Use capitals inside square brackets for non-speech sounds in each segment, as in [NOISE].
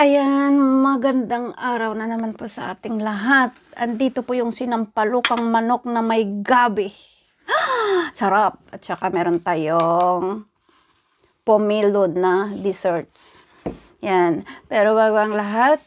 Ayan, magandang araw na naman po sa ating lahat. Andito po yung sinampalukang manok na may gabi. [GASPS] Sarap. At saka meron tayong pomilod na dessert. Yan. Pero bago ang lahat,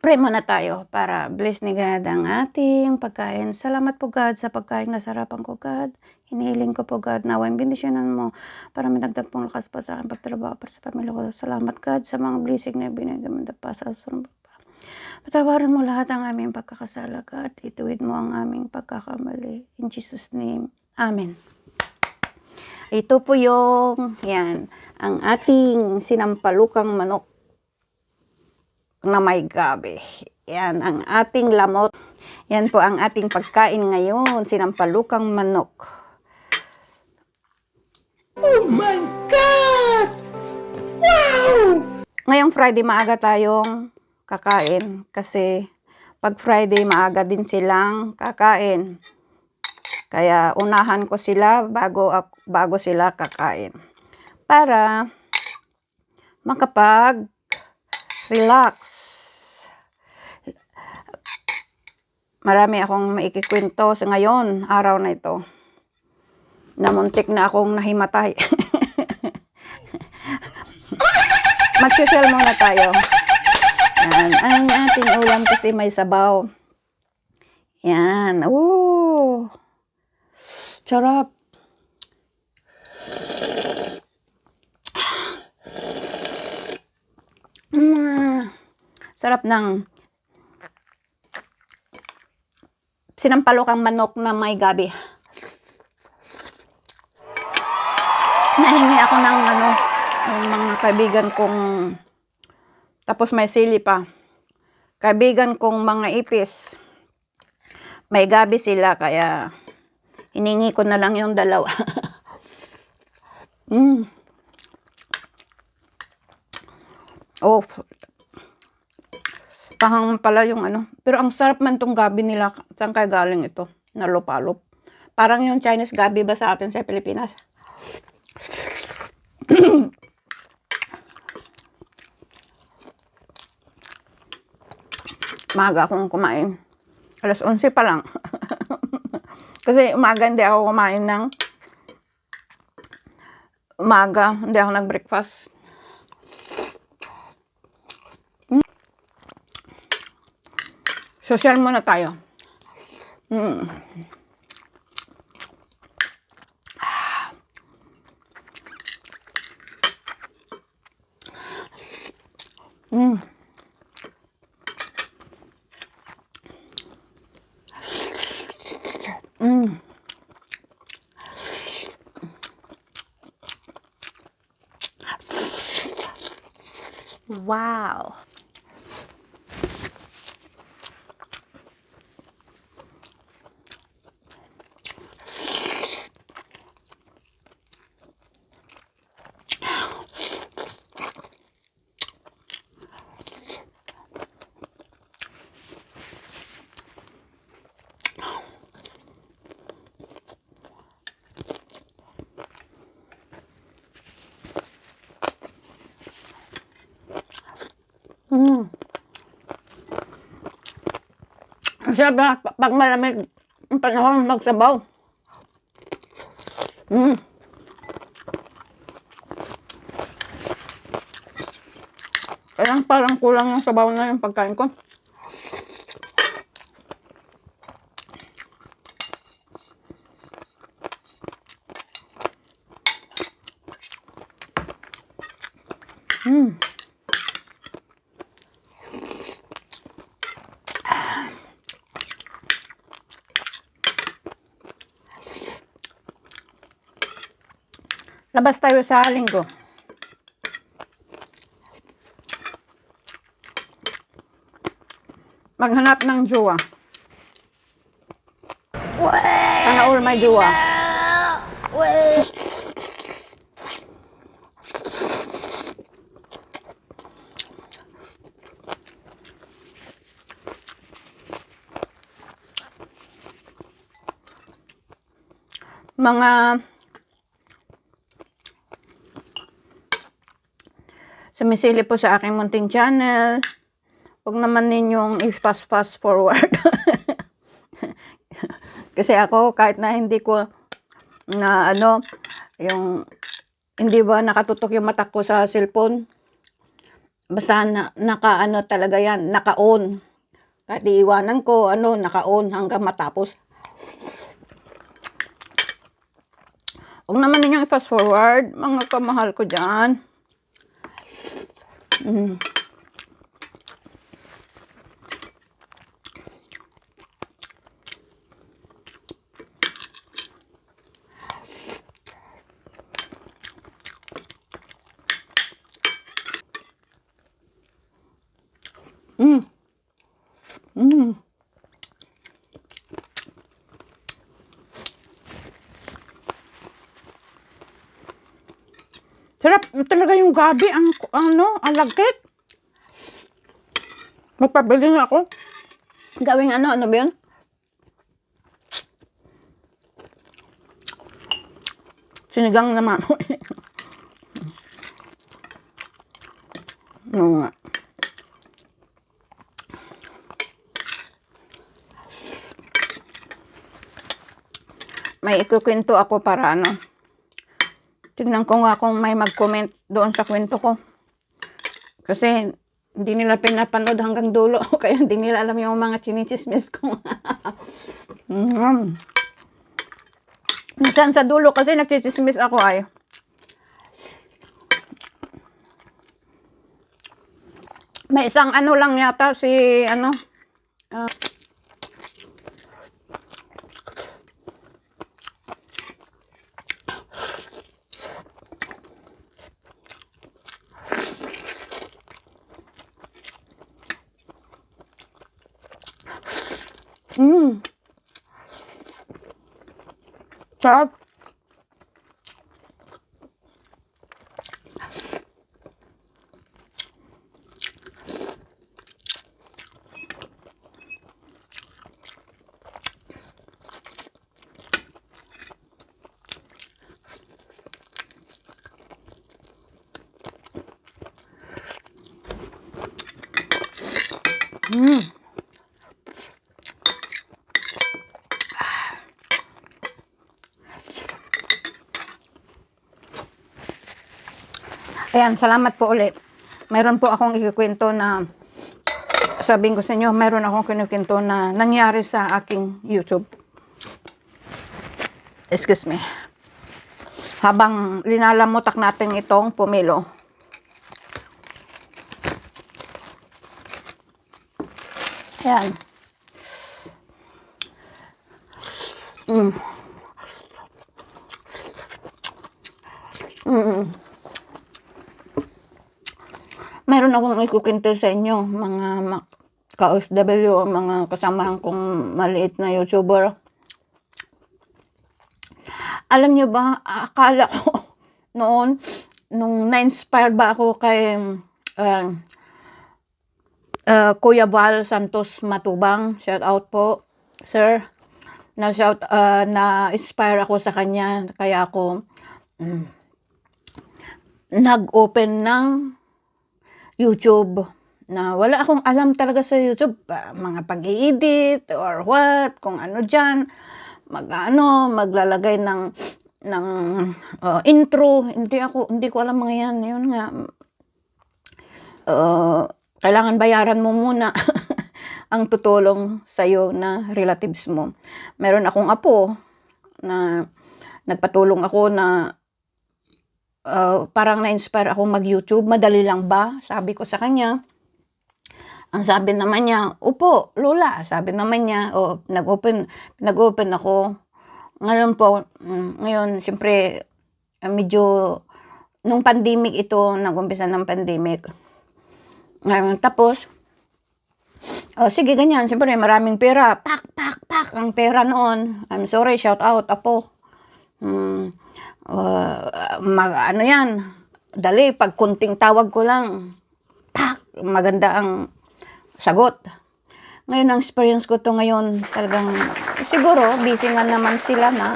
pray muna tayo para bless ni God ang ating pagkain. Salamat po God sa pagkain na sarapan ko God. Hinihiling ko po God na ang bendisyonan mo para may dagdag pong lakas pa sa akin pagtrabaho para sa pamilya ko. Salamat God sa mga blessing na binigay mo pa sa sunod pa. Patawarin mo lahat ang aming pagkakasala God. Ituwid mo ang aming pagkakamali. In Jesus name. Amen. Ito po yung, yan, ang ating sinampalukang manok na may gabi. Yan, ang ating lamot. Yan po ang ating pagkain ngayon, sinampalukang manok. Oh my God! Wow! Ngayong Friday maaga tayong kakain kasi pag Friday maaga din silang kakain. Kaya unahan ko sila bago bago sila kakain. Para makapag relax. Marami akong maikikwento sa ngayon, araw na ito. Namuntik na akong nahimatay. [LAUGHS] Mag-social muna tayo. Yan. Ang ating ulam kasi may sabaw. Yan. Ooh. Sarap. Mm. Sarap ng sinampalokang manok na may gabi. Nahingi ako ng ano, ng mga kaibigan kong tapos may sili pa. Kaibigan kong mga ipis. May gabi sila kaya hiningi ko na lang yung dalawa. [LAUGHS] mm. Oh. Pahang pala yung ano. Pero ang sarap man tong gabi nila. Saan kaya galing ito? Nalopalop. Parang yung Chinese gabi ba sa atin sa Pilipinas? [COUGHS] Maga akong kumain. Alas 11 pa lang. [LAUGHS] Kasi umaga hindi ako kumain ng umaga. Hindi ako nag-breakfast. Social muna tayo. Mm. Mm. Mm. Wow. Mm. Nga, pa- pag malamig ang panahon magsabaw. Mm. Kaya parang kulang yung sabaw na yung pagkain ko. Mm. Labas tayo sa linggo. Maghanap ng jowa. Sana all may jowa. Mga sumisili po sa aking munting channel. Huwag naman ninyong i-fast fast forward. [LAUGHS] Kasi ako, kahit na hindi ko na ano, yung hindi ba nakatutok yung mata ko sa cellphone, basta na, naka-ano talaga yan, naka-on. Kahit iiwanan ko, ano, naka-on hanggang matapos. Huwag naman ninyong i-fast forward, mga kamahal ko dyan. Mm. Mm. Mm. Sarap talaga yung gabi, ang ano, ang lagkit. Magpabili nga ako. Gawing ano, ano ba yun? Sinigang na mamo. Oo nga. May ikukwento ako para ano. Tignan ko nga kung may mag-comment doon sa kwento ko. Kasi hindi nila pinapanood hanggang dulo. [LAUGHS] Kaya hindi nila alam yung mga chinichismis ko. [LAUGHS] mm. Sa dulo kasi nagchichismis ako ay. May isang ano lang yata si ano. ah, Mm. Sarap. Mm. Ayan, salamat po ulit. Mayroon po akong ikikwento na sabihin ko sa inyo, mayroon akong kinukwento na nangyari sa aking YouTube. Excuse me. Habang linalamutak natin itong pumilo. Ayan. Mm. Meron akong ikukwento sa inyo, mga ka-OFW, mga kasamahan kong maliit na YouTuber. Alam nyo ba, akala ko [LAUGHS] noon, nung na-inspire ba ako kay uh, uh, Kuya Val Santos Matubang, shout out po, sir. Na shout uh, na inspire ako sa kanya kaya ako mm, nag-open ng YouTube na wala akong alam talaga sa YouTube, ah, mga pag-i-edit or what, kung ano diyan, mag-ano, maglalagay ng ng uh, intro, hindi ako hindi ko alam mga yan, yun nga. Uh, kailangan bayaran mo muna [LAUGHS] ang tutulong sa iyo na relatives mo. Meron akong apo na nagpatulong ako na uh, parang na-inspire ako mag-YouTube. Madali lang ba? Sabi ko sa kanya. Ang sabi naman niya, upo, lola. Sabi naman niya, oh, nag-open, nag-open ako. Ngayon po, mm, ngayon, siyempre, uh, medyo, nung pandemic ito, nag-umpisa ng pandemic. Ngayon, tapos, oh, sige, ganyan. Siyempre, maraming pera. Pak, pak, pak, ang pera noon. I'm sorry, shout out, apo. Hmm, uh, mag, ano yan, dali, pag kunting tawag ko lang, pak, maganda ang sagot. Ngayon, ang experience ko to ngayon, talagang, siguro, busy nga naman sila na,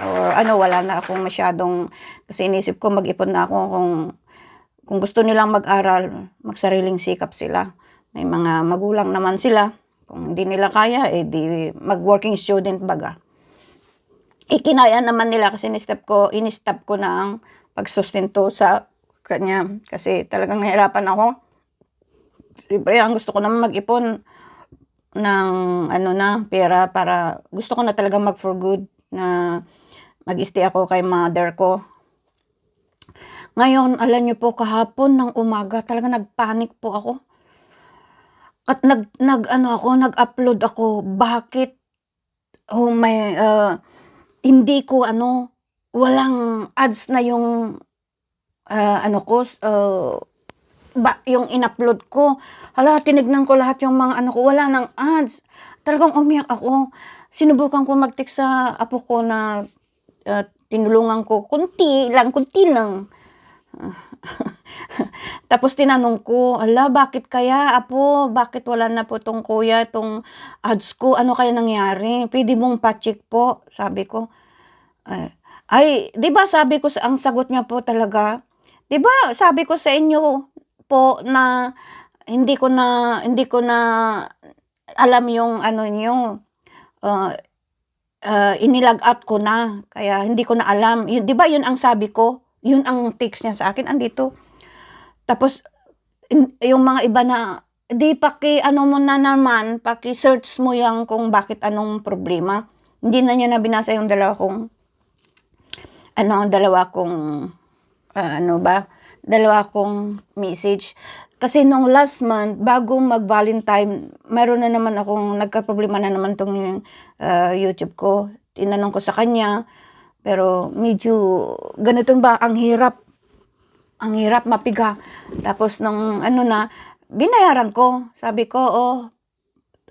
or ano, wala na akong masyadong, kasi inisip ko, mag-ipon na ako kung kung gusto nilang mag-aral, magsariling sikap sila. May mga magulang naman sila. Kung hindi nila kaya, eh di mag-working student baga. Ikinaya naman nila kasi in-stop ko, in-stop ko na ang pagsustento sa kanya. Kasi talagang nahirapan ako. Siyempre, ang gusto ko naman mag-ipon ng ano na, pera para gusto ko na talaga mag for good na mag-stay ako kay mother ko. Ngayon, alam niyo po, kahapon ng umaga, talaga nagpanic po ako. At nag, nag ano ako, nag-upload ako. Bakit? Oh my, uh, hindi ko ano, walang ads na yung ah, ano ko, uh, ba, yung in-upload ko. Hala, tinignan ko lahat yung mga ano ko, wala nang ads. Talagang umiyak ako. Sinubukan ko mag-text sa apo ko na ah, tinulungan ko, kunti lang, kunti lang. [LAUGHS] Tapos tinanong ko, ala, bakit kaya, apo, bakit wala na po tong kuya, tong ads ko, ano kaya nangyari? Pwede mong pa-check po, sabi ko. Ay, ay, di ba sabi ko, ang sagot niya po talaga, di ba sabi ko sa inyo po na hindi ko na, hindi ko na alam yung ano niyo, uh, uh, inilag out ko na, kaya hindi ko na alam. Yun, di ba yun ang sabi ko? Yun ang text niya sa akin, andito. Tapos, yung mga iba na, di paki ano mo na naman, paki search mo yan kung bakit anong problema. Hindi na niya na binasa yung dalawa kong, ano, dalawa kong, ah, ano ba, dalawa kong message. Kasi nung last month, bago mag-Valentine, meron na naman akong, nagka-problema na naman tong ah, YouTube ko. Tinanong ko sa kanya, pero medyo, ganito ba, ang hirap ang hirap mapiga. Tapos nung ano na, binayaran ko. Sabi ko, oh,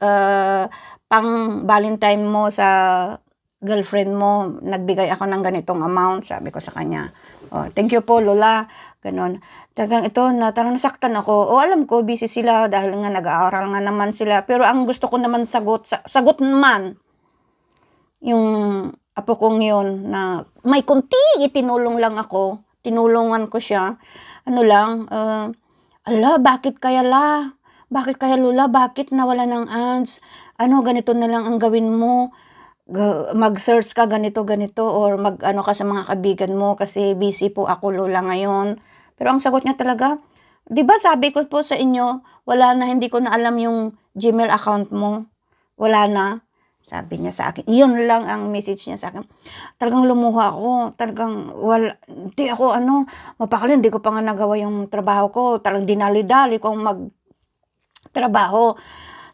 uh, pang Valentine mo sa girlfriend mo, nagbigay ako ng ganitong amount, sabi ko sa kanya. Oh, thank you po, Lola. Ganon. Talagang ito, na, tarang nasaktan ako. O alam ko, busy sila dahil nga nag-aaral nga naman sila. Pero ang gusto ko naman sagot, sa- sagot naman, yung apo kong yun na may kunti itinulong lang ako. Tinulungan ko siya. Ano lang, uh, ala, bakit kaya la? Bakit kaya lula? Bakit nawala ng ads? Ano, ganito na lang ang gawin mo? Mag-search ka ganito, ganito, or mag-ano ka sa mga kabigan mo kasi busy po ako lula ngayon. Pero ang sagot niya talaga, di ba sabi ko po sa inyo, wala na, hindi ko na alam yung Gmail account mo. Wala na. Sabi niya sa akin. Yun lang ang message niya sa akin. Talagang lumuha ako. Talagang wala, hindi ako ano, mapakali, hindi ko pa nga nagawa yung trabaho ko. Talagang dinali-dali kong mag trabaho.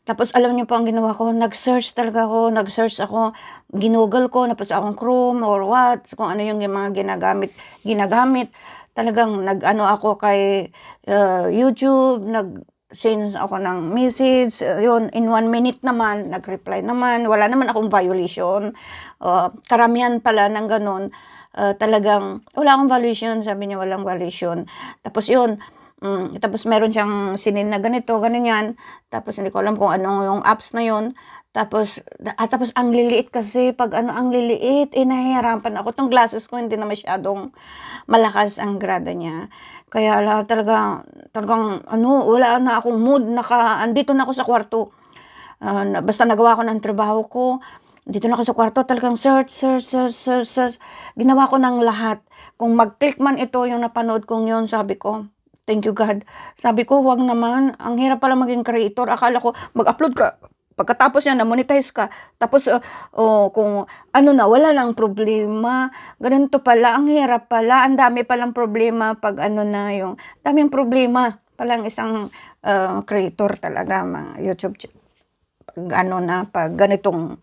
Tapos alam niyo po ang ginawa ko, nag-search talaga ako, nag-search ako, ginugol ko, napos akong Chrome or what, kung ano yung mga ginagamit, ginagamit. Talagang nag-ano ako kay uh, YouTube, nag send ako ng message, uh, yun, in one minute naman, nag-reply naman, wala naman akong violation. Uh, karamihan pala ng ganun, uh, talagang, wala akong violation, sabi niya, walang violation. Tapos yun, mm, tapos meron siyang sinin na ganito, ganyan, tapos hindi ko alam kung ano yung apps na yun. Tapos, ah, tapos ang liliit kasi, pag ano ang liliit, eh nahihirapan ako. Tong glasses ko hindi na masyadong malakas ang grada niya. Kaya ala, talaga, talagang ano, wala na akong mood, naka, andito na ako sa kwarto. Na- basta nagawa ko ng trabaho ko, dito na ako sa kwarto, talagang search, search, search, search, search. Ginawa ko ng lahat. Kung mag-click man ito yung napanood kong yun, sabi ko, thank you God. Sabi ko, wag naman. Ang hirap pala maging creator. Akala ko, mag-upload ka. Pagkatapos yan, na-monetize ka. Tapos, uh, oh, kung ano na, wala lang problema. Ganito pala, ang hirap pala. Ang dami palang problema pag ano na yung, daming problema. Palang isang uh, creator talaga, mga YouTube pag ano na, pag ganitong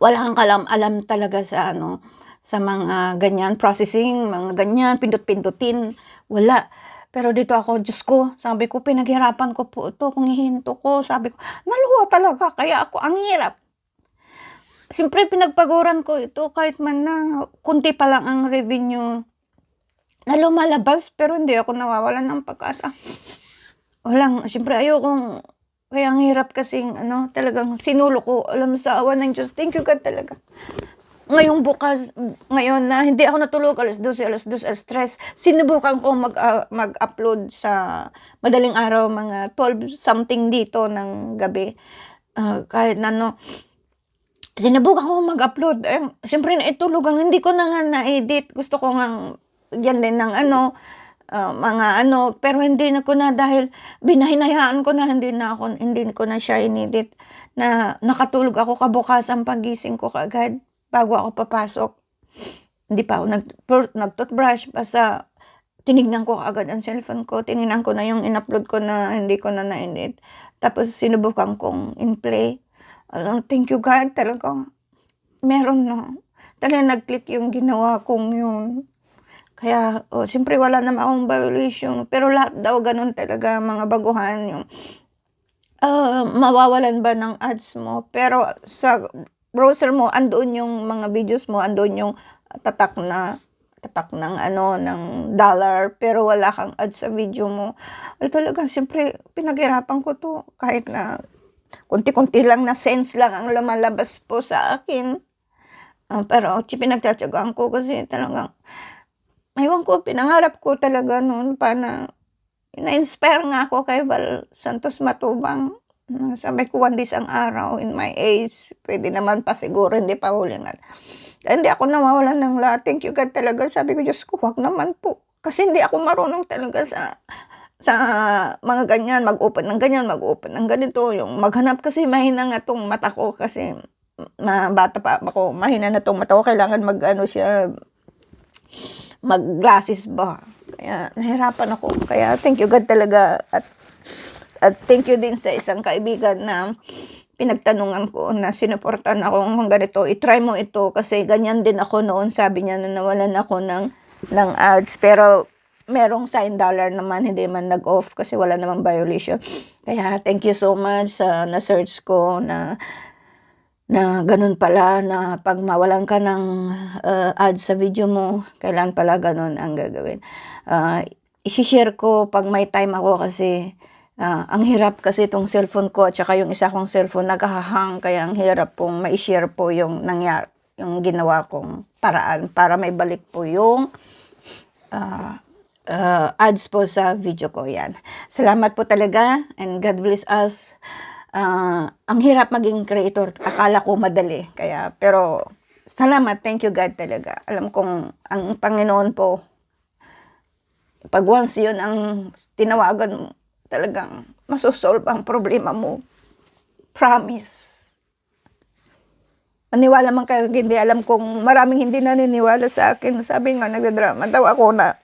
wala kang kalam alam talaga sa ano sa mga ganyan processing, mga ganyan pindot-pindutin, wala. Pero dito ako, Diyos ko, sabi ko, pinaghirapan ko po ito, kung hihinto ko, sabi ko, naluha talaga, kaya ako, ang hirap. Siyempre, pinagpaguran ko ito, kahit man na, kunti pa lang ang revenue na lumalabas, pero hindi ako nawawalan ng pag-asa. Walang, siyempre, ayokong, kaya ang hirap kasing, ano, talagang sinulo ko, alam sa awa ng Diyos, thank you God talaga. Ngayong bukas, ngayon na hindi ako natulog, alas 12, alas 2, alas 3, sinubukan ko mag, ah, mag-upload sa madaling araw, mga 12 something dito ng gabi. Ah, kahit na ano, sinubukan ko mag-upload. Eh, Siyempre, naitulog ang hindi ko na nga na-edit. Gusto ko nga yan din ng ano, ah, mga ano, pero hindi na ko na dahil binahinayaan ko na hindi na ako, hindi ko na siya inedit na nakatulog ako kabukasan pagising ko kagad bago ako papasok. Hindi pa ako nag, nag-toothbrush basta tinignan ko agad ang cellphone ko. Tinignan ko na yung in-upload ko na hindi ko na na-edit. Tapos sinubukan kong in-play. Alam, thank you God talaga. Meron na. Talaga nag-click yung ginawa kong yun. Kaya, oh, siyempre wala naman akong violation. Pero lahat daw ganun talaga, mga baguhan. Yung, ah, mawawalan ba ng ads mo? Pero sa browser mo, andoon yung mga videos mo, andoon yung tatak na tatak ng ano ng dollar pero wala kang ads sa video mo. Ay talaga siyempre pinaghirapan ko to. Kahit na kunti-kunti lang na sense lang ang lumalabas po sa akin. Ah, pero pinagtsatsagaan ko kasi talagang Ewan ko, pinangarap ko talaga noon pa na na-inspire nga ako kay Val Santos Matubang. Ah, Sabi ko, one days ang araw in my age. Pwede naman pa siguro, hindi pa hulingan. Hindi ako nawawalan ng lahat. Thank you God talaga. Sabi ko, Diyos ko, wag naman po. Kasi hindi ako marunong talaga sa sa mga ganyan, mag-open ng ganyan, mag-open ng ganito. Yung maghanap kasi mahina nga tong mata ko kasi ma bata pa ako, mahina na tong mata ko. Kailangan mag ano siya, mag-glasses ba. Kaya nahirapan ako. Kaya thank you God talaga at at thank you din sa isang kaibigan na pinagtanungan ko na sinuportan ako ng ganito, itry mo ito kasi ganyan din ako noon. Sabi niya na nawalan ako ng, ng ads. Pero merong sign dollar naman, hindi man nag-off kasi wala namang violation. Kaya thank you so much sa na-search ko na na ganun pala na pag mawalan ka ng uh, ads sa video mo, kailan pala ganun ang gagawin. Uh, isishare ko pag may time ako kasi ah, ang hirap kasi itong cellphone ko at saka yung isa kong cellphone nagahahang kaya ang hirap pong ma-share po yung nangyari yung ginawa kong paraan para may balik po yung ah, ah, ads po sa video ko yan. Salamat po talaga and God bless us. Ah, ang hirap maging creator. Akala ko madali. Kaya, pero, salamat. Thank you God talaga. Alam kong ang Panginoon po, pag once yun ang tinawagan mo, talagang masosolve ang problema mo. Promise. Maniwala man kayo, hindi alam kong maraming hindi naniniwala sa akin. Sabi nga, nagdadrama daw ako na.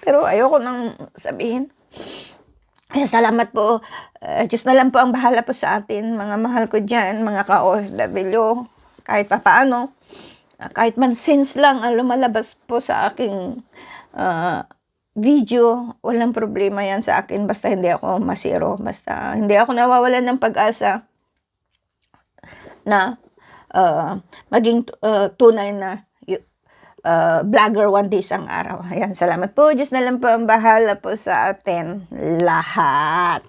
Pero ayoko nang sabihin. Salamat po. Uh, Diyos na lang po ang bahala po sa atin. Mga mahal ko dyan, mga ka-OFW. Kahit pa paano. uh, kahit man sins lang ang lumalabas po sa aking uh, video, walang problema yan sa akin. Basta hindi ako masiro. Basta hindi ako nawawalan ng pag-asa na uh, maging uh, tunay na uh, vlogger one day isang araw. Ayan, salamat po. Diyos na lang po ang bahala po sa atin lahat.